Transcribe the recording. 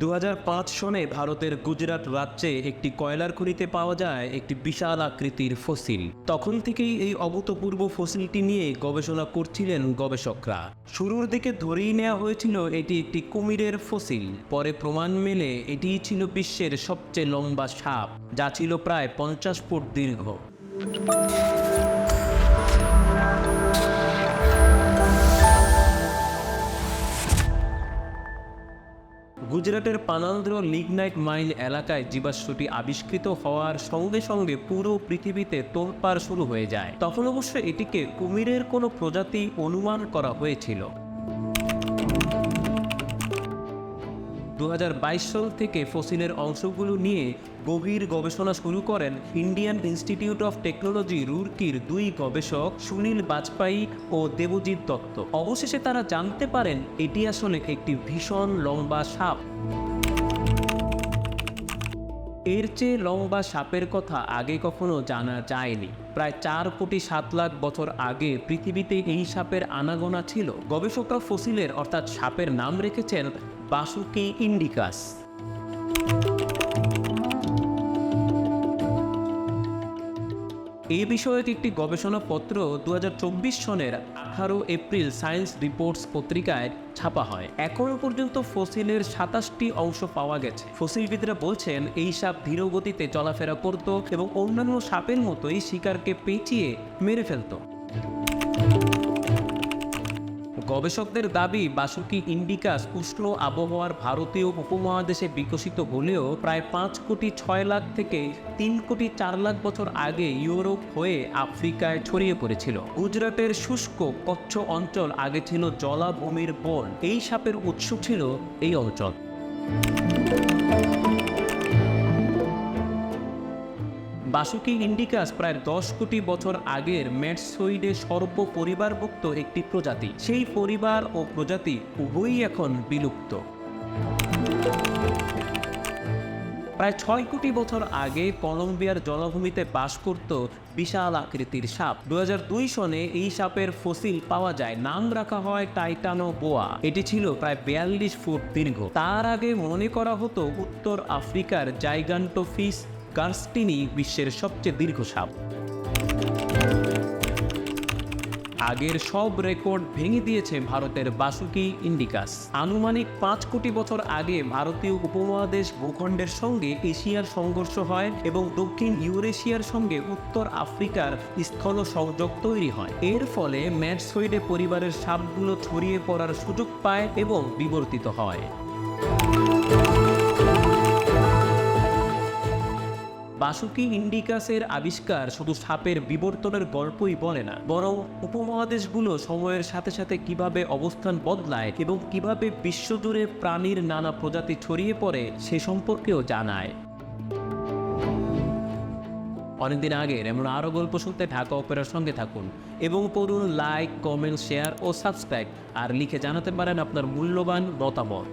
দু হাজার পাঁচ সনে ভারতের গুজরাট রাজ্যে একটি কয়লার খনিতে পাওয়া যায় একটি বিশাল আকৃতির ফসিল। তখন থেকেই এই অভূতপূর্ব ফসিলটি নিয়ে গবেষণা করছিলেন গবেষকরা। শুরুর দিকে ধরেই নেওয়া হয়েছিল এটি একটি কুমিরের ফসিল। পরে প্রমাণ মেলে এটিই ছিল বিশ্বের সবচেয়ে লম্বা সাপ, যা ছিল প্রায় পঞ্চাশ ফুট দীর্ঘ। গুজরাটের পানান্দ্র লিগনাইট মাইল এলাকায় জীবাশ্মটি আবিষ্কৃত হওয়ার সঙ্গে সঙ্গে পুরো পৃথিবীতে তোলপাড় শুরু হয়ে যায়। তখন অবশ্য এটিকে কুমিরের কোনো প্রজাতি অনুমান করা হয়েছিল। দু হাজার বাইশ সাল থেকে ফসিলের অংশগুলো নিয়ে গভীর গবেষণা শুরু করেন ইন্ডিয়ান ইনস্টিটিউট অফ টেকনোলজি রুরকির দুই গবেষক সুনীল বাজপাই ও দেবজিৎ দত্ত। অবশেষে তারা জানতে পারেন এটি আসলে একটি ভীষণ লম্বা সাপ। এর চেয়ে লম্বা সাপের কথা আগে কখনো জানা যায়নি। প্রায় চার কোটি সাত লাখ বছর আগে পৃথিবীতে এই সাপের আনাগোনা ছিল। গবেষকরা ফসিলের অর্থাৎ সাপের নাম রেখেছেন বাসুকি ইন্ডিকাস। এই বিষয়ক একটি গবেষণাপত্র দু হাজার চব্বিশ সনের আঠারো এপ্রিল সায়েন্স রিপোর্টস পত্রিকায় ছাপা হয়। এখনও পর্যন্ত ফসিলের সাতাশটি অংশ পাওয়া গেছে। ফসিলবিদরা বলছেন, এই সাপ ধীর গতিতে চলাফেরা করত এবং অন্যান্য সাপের মতোই শিকারকে পেঁচিয়ে মেরে ফেলত। গবেষকদের দাবি, বাসুকি ইন্ডিকাস উষ্ণ আবহাওয়ার ভারতীয় উপমহাদেশে বিকশিত হলেও প্রায় পাঁচ কোটি ছয় লাখ থেকে তিন কোটি চার লাখ বছর আগে ইউরোপ হয়ে আফ্রিকায় ছড়িয়ে পড়েছিল। গুজরাটের শুষ্ক, কচ্ছ অঞ্চল আগে ছিল জলাভূমির বন। এই সাপের উৎস ছিল এই অঞ্চল। বাসুকি ইন্ডিকাস প্রায় দশ কোটি বছর আগের ম্যাটসোইডে সর্ব পরিবারভুক্ত একটি প্রজাতি। সেই পরিবার ও প্রজাতি উভয়ই এখন বিলুপ্ত। প্রায় ছয় কোটি বছর আগে কলম্বিয়ার জলাভূমিতে বাস করত বিশাল আকৃতির সাপ। দু হাজার দুই সনে এই সাপের ফসিল পাওয়া যায়। নাম রাখা হয় টাইটানো বোয়া। এটি ছিল প্রায় বিয়াল্লিশ ফুট দীর্ঘ। তার আগে মনে করা হতো উত্তর আফ্রিকার জাইগান্টোফিস গার্সটিনি বিশ্বের সবচেয়ে দীর্ঘ সাপ? আগের সব রেকর্ড ভেঙে দিয়েছে ভারতের বাসুকি ইন্ডিকাস। আনুমানিক পাঁচ কোটি বছর আগে ভারতীয় উপমহাদেশ ভূখণ্ডের সঙ্গে এশিয়ার সংঘর্ষ হয় এবং দক্ষিণ ইউরেশিয়ার সঙ্গে উত্তর আফ্রিকার স্থল সংযোগ তৈরি হয়। এর ফলে ম্যাটসোইডে পরিবারের সাপগুলো ছড়িয়ে পড়ার সুযোগ পায় এবং বিবর্তিত হয়। বাসুকি ইন্ডিকাসের আবিষ্কার শুধু সাপের বিবর্তনের গল্পই বলে না, বরং উপমহাদেশগুলো সময়ের সাথে সাথে কীভাবে অবস্থান বদলায় এবং কীভাবে বিশ্বজুড়ে প্রাণীর নানা প্রজাতি ছড়িয়ে পড়ে সে সম্পর্কেও জানায়। অনেকদিন আগের এমন আরও গল্প শুনতে ঢাকা অপেরার সঙ্গে থাকুন এবং পড়ুন, লাইক, কমেন্ট, শেয়ার ও সাবস্ক্রাইব। আর লিখে জানাতে পারেন আপনার মূল্যবান মতামত।